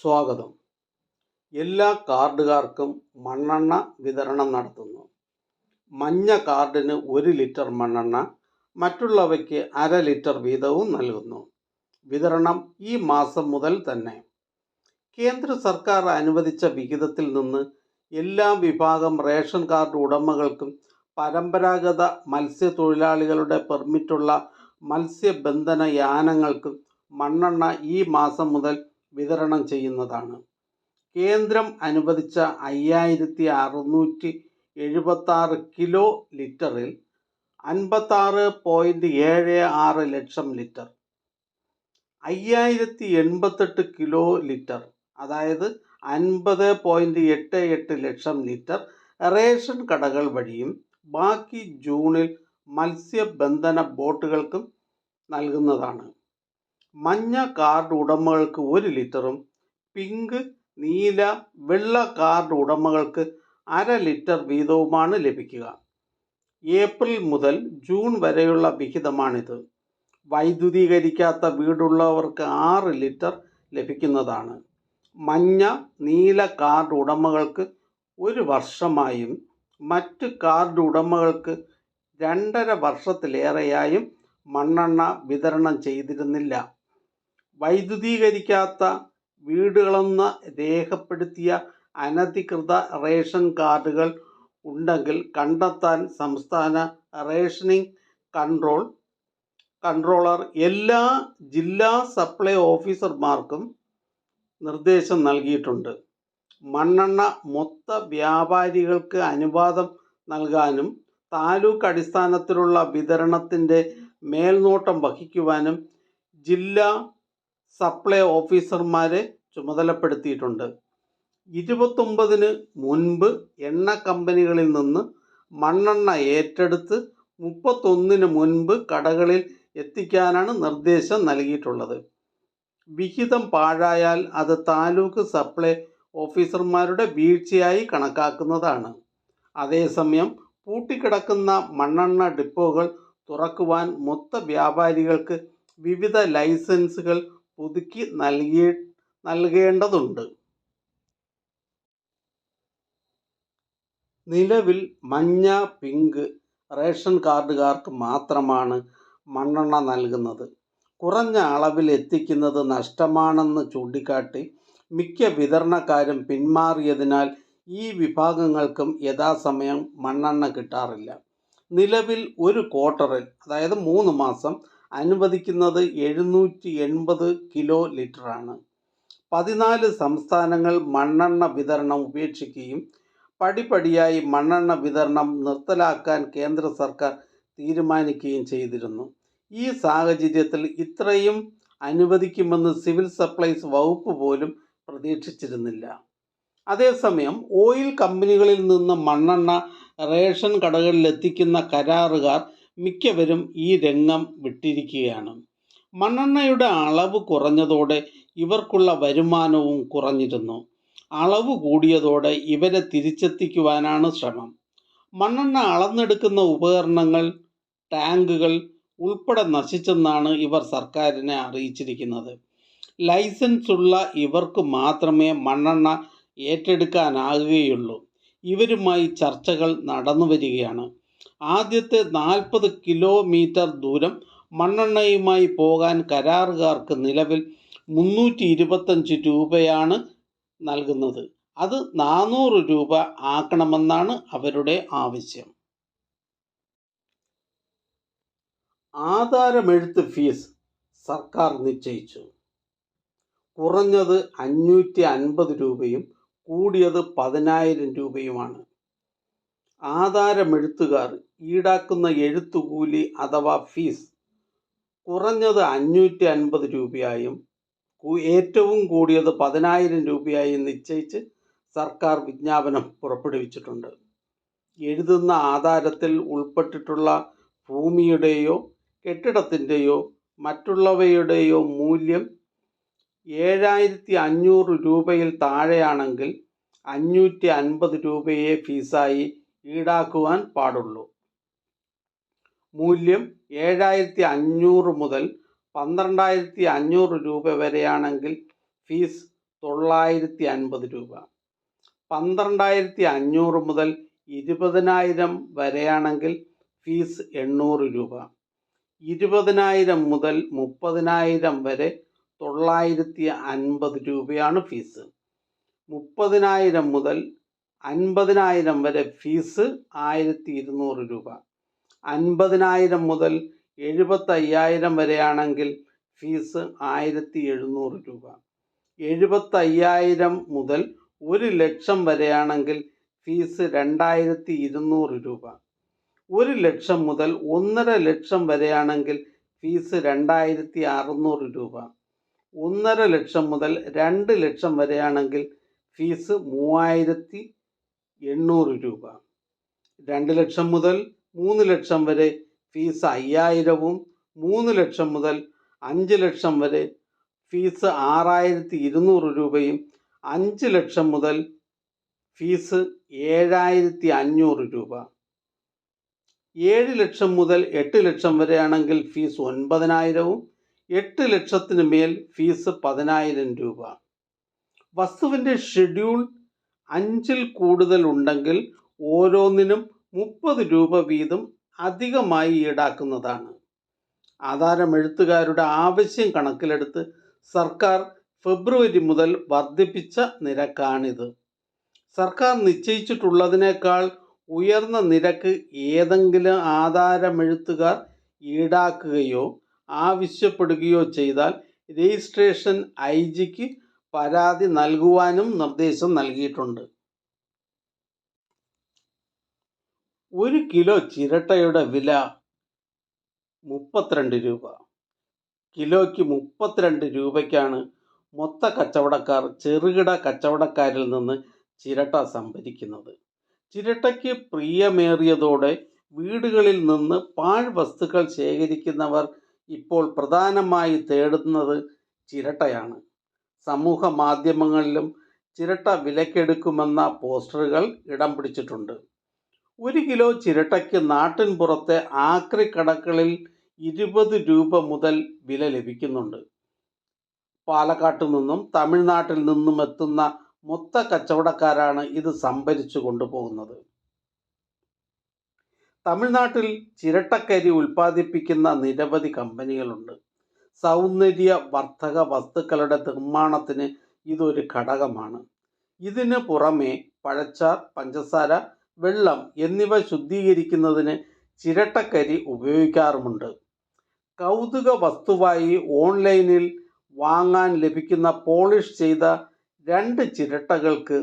സ്വാഗതം. എല്ലാ കാർഡുകാർക്കും മണ്ണെണ്ണ വിതരണം നടത്തുന്നു. മഞ്ഞ കാർഡിന് ഒരു ലിറ്റർ മണ്ണെണ്ണ മറ്റുള്ളവയ്ക്ക് അര ലിറ്റർ വീതവും നൽകുന്നു. വിതരണം ഈ മാസം മുതൽ തന്നെ. കേന്ദ്ര സർക്കാർ അനുവദിച്ച വിഹിതത്തിൽ നിന്ന് എല്ലാ വിഭാഗം റേഷൻ കാർഡ് ഉടമകൾക്കും പരമ്പരാഗത മത്സ്യത്തൊഴിലാളികളുടെ പെർമിറ്റുള്ള മത്സ്യബന്ധന യാനങ്ങൾക്കും മണ്ണെണ്ണ ഈ മാസം മുതൽ വിതരണം ചെയ്യുന്നതാണ്. കേന്ദ്രം അനുവദിച്ച അയ്യായിരത്തി അറുന്നൂറ്റി എഴുപത്താറ് കിലോ ലിറ്ററിൽ അൻപത്താറ് പോയിന്റ് ഏഴ് ആറ് ലക്ഷം ലിറ്റർ. അയ്യായിരത്തി എൺപത്തെട്ട് കിലോ ലിറ്റർ അതായത് അൻപത് പോയിന്റ് എട്ട് എട്ട് ലക്ഷം ലിറ്റർ റേഷൻ കടകൾ വഴിയും ബാക്കി ജൂണിൽ മത്സ്യബന്ധന ബോട്ടുകൾക്കും നൽകുന്നതാണ്. മഞ്ഞ കാർഡ് ഉടമകൾക്ക് ഒരു ലിറ്ററും പിങ്ക് നീല വെള്ള കാർഡ് ഉടമകൾക്ക് അര ലിറ്റർ വീതവുമാണ് ലഭിക്കുക. ഏപ്രിൽ മുതൽ ജൂൺ വരെയുള്ള വിഹിതമാണിത്. വൈദ്യുതീകരിക്കാത്ത വീടുള്ളവർക്ക് ആറ് ലിറ്റർ ലഭിക്കുന്നതാണ്. മഞ്ഞ നീല കാർഡ് ഉടമകൾക്ക് ഒരു വർഷമായും മറ്റ് കാർഡ് ഉടമകൾക്ക് രണ്ടര വർഷത്തിലേറെയായും മണ്ണെണ്ണ വിതരണം ചെയ്തിരുന്നില്ല. വൈദ്യുതീകരിക്കാത്ത വീടുകളെന്ന് രേഖപ്പെടുത്തിയ അനധികൃത റേഷൻ കാർഡുകൾ ഉണ്ടെങ്കിൽ കണ്ടെത്താൻ സംസ്ഥാന റേഷനിംഗ് കൺട്രോൾ കൺട്രോളർ എല്ലാ ജില്ലാ സപ്ലൈ ഓഫീസർമാർക്കും നിർദ്ദേശം നൽകിയിട്ടുണ്ട്. മണ്ണെണ്ണ മൊത്ത വ്യാപാരികൾക്ക് അനുവാദം നൽകാനും താലൂക്ക് അടിസ്ഥാനത്തിലുള്ള വിതരണത്തിന്റെ മേൽനോട്ടം വഹിക്കുവാനും ജില്ലാ സപ്ലൈ ഓഫീസർമാരെ ചുമതലപ്പെടുത്തിയിട്ടുണ്ട്. ഇരുപത്തൊമ്പതിന് മുൻപ് എണ്ണ കമ്പനികളിൽ നിന്ന് മണ്ണെണ്ണ ഏറ്റെടുത്ത് മുപ്പത്തൊന്നിന് മുൻപ് കടകളിൽ എത്തിക്കാനാണ് നിർദ്ദേശം നൽകിയിട്ടുള്ളത്. വിഹിതം പാഴായാൽ അത് താലൂക്ക് സപ്ലൈ ഓഫീസർമാരുടെ വീഴ്ചയായി കണക്കാക്കുന്നതാണ്. അതേസമയം പൂട്ടിക്കിടക്കുന്ന മണ്ണെണ്ണ ഡിപ്പോകൾ തുറക്കുവാൻ മൊത്ത വ്യാപാരികൾക്ക് വിവിധ ലൈസൻസുകൾ പുതുക്കി നൽകി നൽകേണ്ടതുണ്ട്. നിലവിൽ മഞ്ഞ പിങ്ക് റേഷൻ കാർഡുകാർക്ക് മാത്രമാണ് മണ്ണെണ്ണ നൽകുന്നത്. കുറഞ്ഞ അളവിൽ എത്തിക്കുന്നത് നഷ്ടമാണെന്ന് ചൂണ്ടിക്കാട്ടി മിക്ക വിതരണക്കാരും പിന്മാറിയതിനാൽ ഈ വിഭാഗങ്ങൾക്കും യഥാസമയം മണ്ണെണ്ണ കിട്ടാറില്ല. നിലവിൽ ഒരു ക്വാർട്ടറിൽ അതായത് മൂന്ന് മാസം അനുവദിക്കുന്നത് എഴുന്നൂറ്റി എൺപത് കിലോ ലിറ്ററാണ്. പതിനാല് സംസ്ഥാനങ്ങൾ മണ്ണെണ്ണ വിതരണം ഉപേക്ഷിക്കുകയും പടിപടിയായി മണ്ണെണ്ണ വിതരണം നിർത്തലാക്കാൻ കേന്ദ്ര സർക്കാർ തീരുമാനിക്കുകയും ചെയ്തിരുന്നു. ഈ സാഹചര്യത്തിൽ ഇത്രയും അനുവദിക്കുമെന്ന് സിവിൽ സപ്ലൈസ് വകുപ്പ് പോലും പ്രതീക്ഷിച്ചിരുന്നില്ല. അതേസമയം ഓയിൽ കമ്പനികളിൽ നിന്ന് മണ്ണെണ്ണ റേഷൻ കടകളിൽ എത്തിക്കുന്ന കരാറുകാർ മിക്കവരും ഈ രംഗം വിട്ടിരിക്കുകയാണ്. മണ്ണെണ്ണയുടെ അളവ് കുറഞ്ഞതോടെ ഇവർക്കുള്ള വരുമാനവും കുറഞ്ഞിരുന്നു. അളവ് കൂടിയതോടെ ഇവരെ തിരിച്ചെത്തിക്കുവാനാണ് ശ്രമം. മണ്ണെണ്ണ അളന്നെടുക്കുന്ന ഉപകരണങ്ങൾ ടാങ്കുകൾ ഉൾപ്പെടെ നശിച്ചെന്നാണ് ഇവർ സർക്കാരിനെ അറിയിച്ചിരിക്കുന്നത്. ലൈസൻസ് ഉള്ള ഇവർക്ക് മാത്രമേ മണ്ണെണ്ണ ഏറ്റെടുക്കാനാകുകയുള്ളൂ. ഇവരുമായി ചർച്ചകൾ നടന്നു വരികയാണ് ആദ്യത്തെ നാൽപ്പത് കിലോമീറ്റർ ദൂരം മണ്ണെണ്ണയുമായി പോകാൻ കരാറുകാർക്ക് നിലവിൽ മുന്നൂറ്റി ഇരുപത്തഞ്ച് രൂപയാണ് നൽകുന്നത്. അത് നാനൂറ് രൂപ ആക്കണമെന്നാണ് അവരുടെ ആവശ്യം. ആധാരമെഴുത്ത് ഫീസ് സർക്കാർ നിശ്ചയിച്ചു. കുറഞ്ഞത് അഞ്ഞൂറ്റി അൻപത് രൂപയും കൂടിയത് പതിനായിരം രൂപയുമാണ്. ആധാരമെഴുത്തുകാർ ഈടാക്കുന്ന എഴുത്തുകൂലി അഥവാ ഫീസ് കുറഞ്ഞത് അഞ്ഞൂറ്റി അൻപത് രൂപയായും ഏറ്റവും കൂടിയത് പതിനായിരം രൂപയായും നിശ്ചയിച്ച് സർക്കാർ വിജ്ഞാപനം പുറപ്പെടുവിച്ചിട്ടുണ്ട്. എഴുതുന്ന ആധാരത്തിൽ ഉൾപ്പെട്ടിട്ടുള്ള ഭൂമിയുടെയോ കെട്ടിടത്തിന്റെയോ മറ്റുള്ളവയുടെയോ മൂല്യം ഏഴായിരത്തി അഞ്ഞൂറ് രൂപയിൽ താഴെയാണെങ്കിൽ അഞ്ഞൂറ്റി അൻപത് രൂപയെ ഫീസായി ഈടാക്കുവാൻ പാടുള്ളൂ. മൂല്യം ഏഴായിരത്തി അഞ്ഞൂറ് മുതൽ പന്ത്രണ്ടായിരത്തി അഞ്ഞൂറ് രൂപ വരെയാണെങ്കിൽ ഫീസ് തൊള്ളായിരത്തി അൻപത് രൂപ. പന്ത്രണ്ടായിരത്തി അഞ്ഞൂറ് മുതൽ ഇരുപതിനായിരം വരെയാണെങ്കിൽ ഫീസ് എണ്ണൂറ് രൂപ. ഇരുപതിനായിരം മുതൽ മുപ്പതിനായിരം വരെ തൊള്ളായിരത്തി അൻപത് രൂപയാണ് ഫീസ്. മുപ്പതിനായിരം മുതൽ അൻപതിനായിരം വരെ ഫീസ് ആയിരത്തി ഇരുന്നൂറ് രൂപ. അൻപതിനായിരം മുതൽ എഴുപത്തയ്യായിരം വരെയാണെങ്കിൽ ഫീസ് ആയിരത്തി എഴുന്നൂറ് രൂപ. എഴുപത്തയ്യായിരം മുതൽ ഒരു ലക്ഷം വരെയാണെങ്കിൽ ഫീസ് രണ്ടായിരത്തി ഇരുന്നൂറ് രൂപ. ഒരു ലക്ഷം മുതൽ ഒന്നര ലക്ഷം വരെയാണെങ്കിൽ ഫീസ് രണ്ടായിരത്തി അറുന്നൂറ് രൂപ. ഒന്നര ലക്ഷം മുതൽ രണ്ട് ലക്ഷം വരെയാണെങ്കിൽ ഫീസ് മൂവായിരത്തി എണ്ണൂറ് രൂപ. രണ്ട് ലക്ഷം മുതൽ മൂന്ന് ലക്ഷം വരെ ഫീസ് അയ്യായിരവും മൂന്ന് ലക്ഷം മുതൽ അഞ്ച് ലക്ഷം വരെ ഫീസ് ആറായിരത്തി ഇരുന്നൂറ് രൂപയും അഞ്ച് ലക്ഷം മുതൽ ഫീസ് ഏഴായിരത്തി അഞ്ഞൂറ് രൂപ. ഏഴ് ലക്ഷം മുതൽ എട്ട് ലക്ഷം വരെയാണെങ്കിൽ ഫീസ് ഒൻപതിനായിരവും എട്ട് ലക്ഷത്തിന് മേൽ ഫീസ് പതിനായിരം രൂപ. വസ്തുവിന്റെ ഷെഡ്യൂൾ അഞ്ചിൽ കൂടുതൽ ഉണ്ടെങ്കിൽ ഓരോന്നിനും മുപ്പത് രൂപ വീതം അധികമായി ഈടാക്കുന്നതാണ്. ആധാരം എഴുത്തുകാരുടെ ആവശ്യം കണക്കിലെടുത്ത് സർക്കാർ ഫെബ്രുവരി മുതൽ വർദ്ധിപ്പിച്ച നിരക്കാണിത്. സർക്കാർ നിശ്ചയിച്ചിട്ടുള്ളതിനേക്കാൾ ഉയർന്ന നിരക്ക് ഏതെങ്കിലും ആധാരമെഴുത്തുകാർ ഈടാക്കുകയോ ആവശ്യപ്പെടുകയോ ചെയ്താൽ രജിസ്ട്രേഷൻ ഐ ജിക്ക് പരാതി നൽകുവാനും നിർദ്ദേശം നൽകിയിട്ടുണ്ട്. ഒരു കിലോ ചിരട്ടയുടെ വില മുപ്പത്തിരണ്ട് രൂപ. കിലോയ്ക്ക് മുപ്പത്തിരണ്ട് രൂപയ്ക്കാണ് മൊത്ത കച്ചവടക്കാർ ചെറുകിട കച്ചവടക്കാരിൽ നിന്ന് ചിരട്ട സംഭരിക്കുന്നത്. ചിരട്ടയ്ക്ക് പ്രിയമേറിയതോടെ വീടുകളിൽ നിന്ന് പാഴ് വസ്തുക്കൾ ശേഖരിക്കുന്നവർ ഇപ്പോൾ പ്രധാനമായി തേടുന്നത് ചിരട്ടയാണ്. സമൂഹ മാധ്യമങ്ങളിലും ചിരട്ട വിലക്കെടുക്കുമെന്ന പോസ്റ്ററുകൾ ഇടം പിടിച്ചിട്ടുണ്ട്. ഒരു കിലോ ചിരട്ടയ്ക്ക് നാട്ടിൻ പുറത്തെ ആക്രി കടകളിൽ ഇരുപത് രൂപ മുതൽ വില ലഭിക്കുന്നുണ്ട്. പാലക്കാട്ടു നിന്നും തമിഴ്നാട്ടിൽ നിന്നും എത്തുന്ന മൊത്ത കച്ചവടക്കാരാണ് ഇത് സംഭരിച്ചു കൊണ്ടുപോകുന്നത്. തമിഴ്നാട്ടിൽ ചിരട്ടക്കരി ഉൽപ്പാദിപ്പിക്കുന്ന നിരവധി കമ്പനികളുണ്ട്. സൗന്ദര്യ വർദ്ധക വസ്തുക്കളുടെ നിർമ്മാണത്തിന് ഇതൊരു ഘടകമാണ്. ഇതിന് പുറമെ പഴച്ചാർ പഞ്ചസാര വെള്ളം എന്നിവ ശുദ്ധീകരിക്കുന്നതിന് ചിരട്ടക്കരി ഉപയോഗിക്കാറുമുണ്ട്. കൗതുക വസ്തുവായി ഓൺലൈനിൽ വാങ്ങാൻ ലഭിക്കുന്ന പോളിഷ് ചെയ്ത രണ്ട് ചിരട്ടകൾക്ക്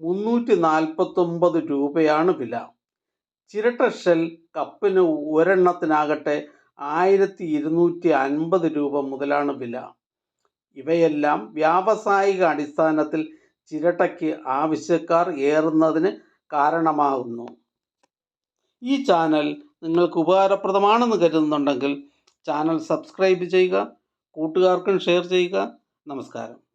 മുന്നൂറ്റി നാൽപ്പത്തൊമ്പത് രൂപയാണ് വില. ചിരട്ട ഷെൽ കപ്പിന് ഒരെണ്ണത്തിനാകട്ടെ ആയിരത്തി ഇരുന്നൂറ്റി അൻപത് രൂപ മുതലാണ് വില. ഇവയെല്ലാം വ്യാവസായിക അടിസ്ഥാനത്തിൽ ചിരട്ടയ്ക്ക് ആവശ്യക്കാർ ഏറുന്നതിന് കാരണമാകുന്നു. ഈ ചാനൽ നിങ്ങൾക്ക് ഉപകാരപ്രദമാണെന്ന് കരുതുന്നുണ്ടെങ്കിൽ ചാനൽ സബ്സ്ക്രൈബ് ചെയ്യുക കൂട്ടുകാർക്കും ഷെയർ ചെയ്യുക. നമസ്കാരം.